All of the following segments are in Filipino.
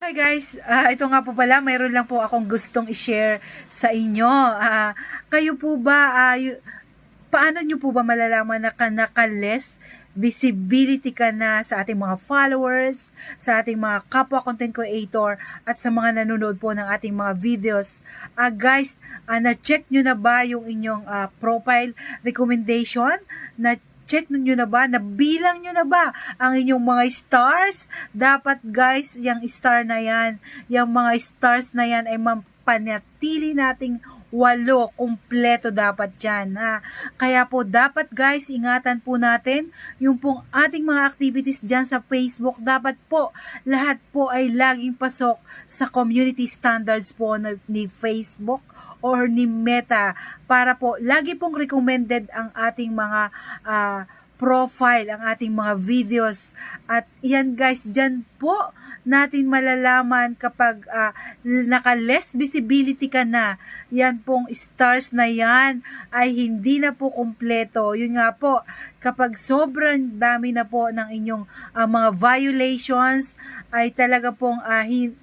Hi guys, Ah, ito nga po pala, mayroon lang po akong gustong i-share sa inyo. Ah, kayo po ba, y- paano nyo po ba malalaman na ka naka-less visibility ka na sa ating mga followers, sa ating mga kapwa content creator, at sa mga nanonood po ng ating mga videos. Ah, guys, ah, na-check nyo na ba yung inyong ah, profile recommendation? Na check nyo na ba? Nabilang nyo na ba ang inyong mga stars? Dapat guys, yung star na yan, yung mga stars na yan ay mampanatili nating walo, kumpleto dapat yan. Ha? Kaya po dapat guys, ingatan po natin yung pong ating mga activities dyan sa Facebook. Dapat po, lahat po ay laging pasok sa community standards po ni Facebook or ni Meta para po lagi pong recommended ang ating mga ah, profile, ang ating mga videos. At yan guys, dyan po natin malalaman kapag ah, naka-less visibility ka na. Yan pong stars na yan ay hindi na po kumpleto. Yun nga po, kapag sobrang dami na po ng inyong ah, mga violations ay talaga pong ah, hin-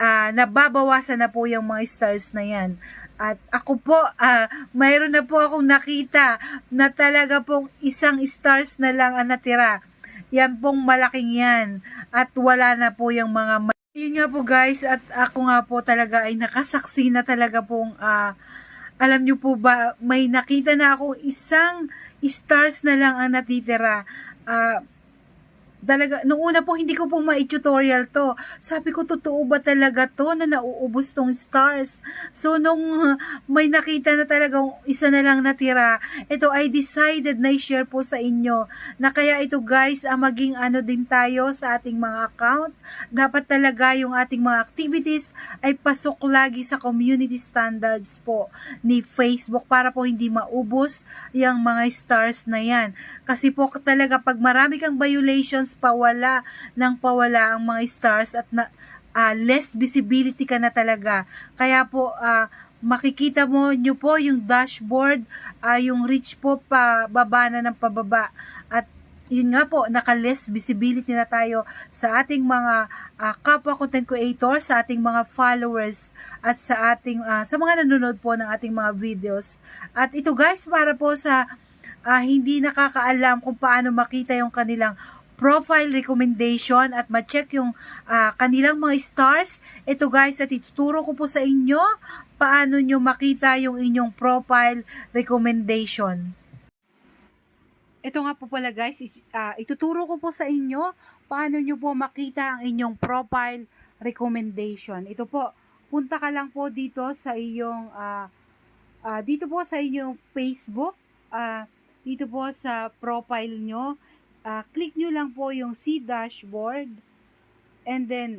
ah, nababawasan na po yung mga stars na yan. At ako po, ah, mayroon na po akong nakita na talaga pong isang stars na lang ang natira. Yan pong malaking yan. At wala na po yung mga yun nga po guys, at ako nga po talaga ay nakasaksi na talaga pong ah, alam nyo po ba, may nakita na ako isang stars na lang ang natitira. Ah, talaga, nung una po hindi ko po ma-tutorial to. Sabi ko, totoo ba talaga to na nauubos tong stars? So, nung may nakita na talagang isa na lang natira, ito I decided na i-share po sa inyo na kaya ito guys, ah, maging ano din tayo sa ating mga account. Dapat talaga yung ating mga activities ay pasok lagi sa community standards po ni Facebook para po hindi maubos yung mga stars na yan. Kasi po talaga pag marami kang violations, pawala ng pawala ang mga stars at na, ah, less visibility ka na talaga. Kaya po, ah, makikita mo nyo po yung dashboard, ah, yung reach po pa baba na ng pababa. At yun nga po, naka-less visibility na tayo sa ating mga ah, kapwa content creators, sa ating mga followers, at sa ating ah, sa mga nanonood po ng ating mga videos. At ito guys, para po sa ah, hindi nakakaalam kung paano makita yung kanilang profile recommendation at ma-check yung ah, kanilang mga stars. Ito guys, at ituturo ko po sa inyo paano nyo makita yung inyong profile recommendation. Ito nga po pala guys, is, ah, ituturo ko po sa inyo paano nyo po makita ang inyong profile recommendation. Ito po, punta ka lang po dito sa iyong, ah, ah, dito po sa inyong Facebook, ah, dito po sa profile nyo, ah, click nyo lang po yung see dashboard, and then,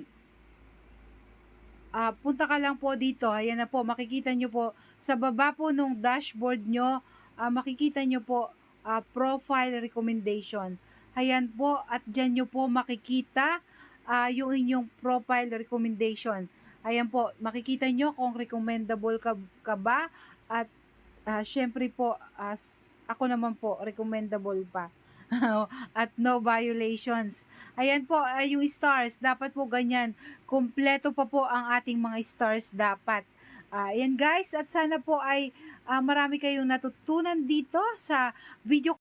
ah, punta ka lang po dito, ayan na po, makikita nyo po, sa baba po nung dashboard nyo, ah, makikita nyo po, ah, profile recommendation. Ayan po, at dyan nyo po makikita ah, yung inyong profile recommendation. Ayan po, makikita nyo kung recommendable ka, ka ba at ah, syempre po, as ako naman po, recommendable pa. at no violations. Ayan po, ay yung stars, dapat po ganyan. Kompleto pa po ang ating mga stars dapat. Ah, ayan guys, at sana po ay ah, marami kayong natutunan dito sa video